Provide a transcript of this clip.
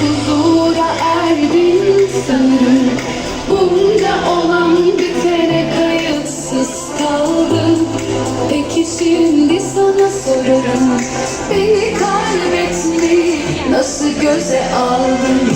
Huzura erdin sanırım. Bunca olan bitene kayıtsız kaldım. Peki şimdi sana sorarım. Beni kaybetmeyi nasıl göze aldın?